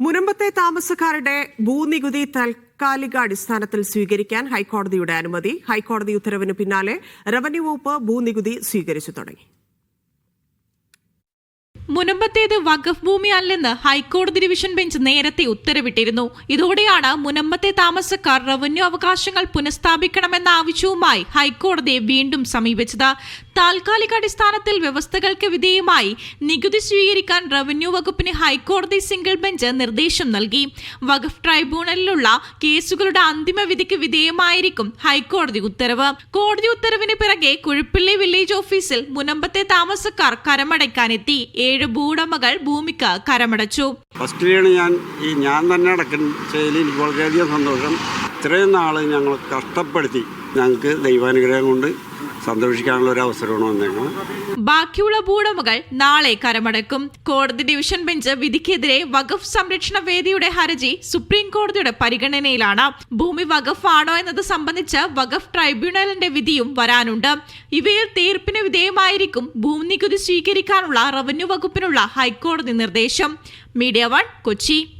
മുനമ്പത്തെ താമസക്കാരുടെ ഭൂനികുതി താൽക്കാലിക അടിസ്ഥാനത്തിൽ സ്വീകരിക്കാൻ ഹൈക്കോടതിയുടെ അനുമതി. ഹൈക്കോടതി ഉത്തരവിന് പിന്നാലെ റവന്യൂ വകുപ്പ് ഭൂനികുതി സ്വീകരിച്ചു തുടങ്ങി. മുനമ്പത്തേത് വഖഫ് ഭൂമി അല്ലെന്ന് ഹൈക്കോടതി ഡിവിഷൻ ബെഞ്ച് നേരത്തെ ഉത്തരവിട്ടിരുന്നു. ഇതോടെയാണ് മുനമ്പത്തെ താമസക്കാർ റവന്യൂ അവകാശങ്ങൾ പുനഃസ്ഥാപിക്കണമെന്ന ആവശ്യവുമായി ഹൈക്കോടതിയെ വീണ്ടും സമീപിച്ചത്. താൽക്കാലിക അടിസ്ഥാനത്തിൽ വ്യവസ്ഥകൾക്ക് വിധേയമായി നികുതി സ്വീകരിക്കാൻ റവന്യൂ വകുപ്പിന് ഹൈക്കോടതി സിംഗിൾ ബെഞ്ച് നിർദ്ദേശം നൽകി. വഖഫ് ട്രൈബ്യൂണലിലുള്ള കേസുകളുടെ അന്തിമ വിധിക്ക് വിധേയമായിരിക്കും ഹൈക്കോടതി ഉത്തരവ്. കോടതി ഉത്തരവിന് പിറകെ കുഴിപ്പള്ളി വില്ലേജ് ഓഫീസിൽ മുനമ്പത്തെ താമസക്കാർ കരമടയ്ക്കാനെത്തി. ഏഴ് ഭൂടമകൾ ഭൂമിക്ക് കരമടച്ചു. ഞാൻ ഈ ഞാൻ സന്തോഷം. ഇത്രയും നാൾ ഞങ്ങൾ കഷ്ടപ്പെടുത്തി. ഞങ്ങൾക്ക് ദൈവാനുഗ്രഹം കൊണ്ട് സന്തോഷിക്കാനുള്ള ഒരു അവസരമാണ് ബാക്കിയുള്ള ഭൂടമകൾ നാളെ കരമടക്കും. കോടതി ഡിവിഷൻ ബെഞ്ച് വിധിക്കെതിരെ വഖഫ് സംരക്ഷണ വേദിയുടെ ഹർജി സുപ്രീം കോടതിയുടെ പരിഗണനയിലാണ്. ഭൂമി വഖഫ് ആണോ എന്നത് സംബന്ധിച്ച് വഖഫ് ട്രൈബ്യൂണലിന്റെ വിധിയും വരാനുണ്ട്. ഇവയിൽ തീർപ്പിന് വിധേയമായിരിക്കും ഭൂനികുതി സ്വീകരിക്കാനുള്ള റവന്യൂ വകുപ്പിനുള്ള ഹൈക്കോടതി നിർദ്ദേശം. Media one Kochi.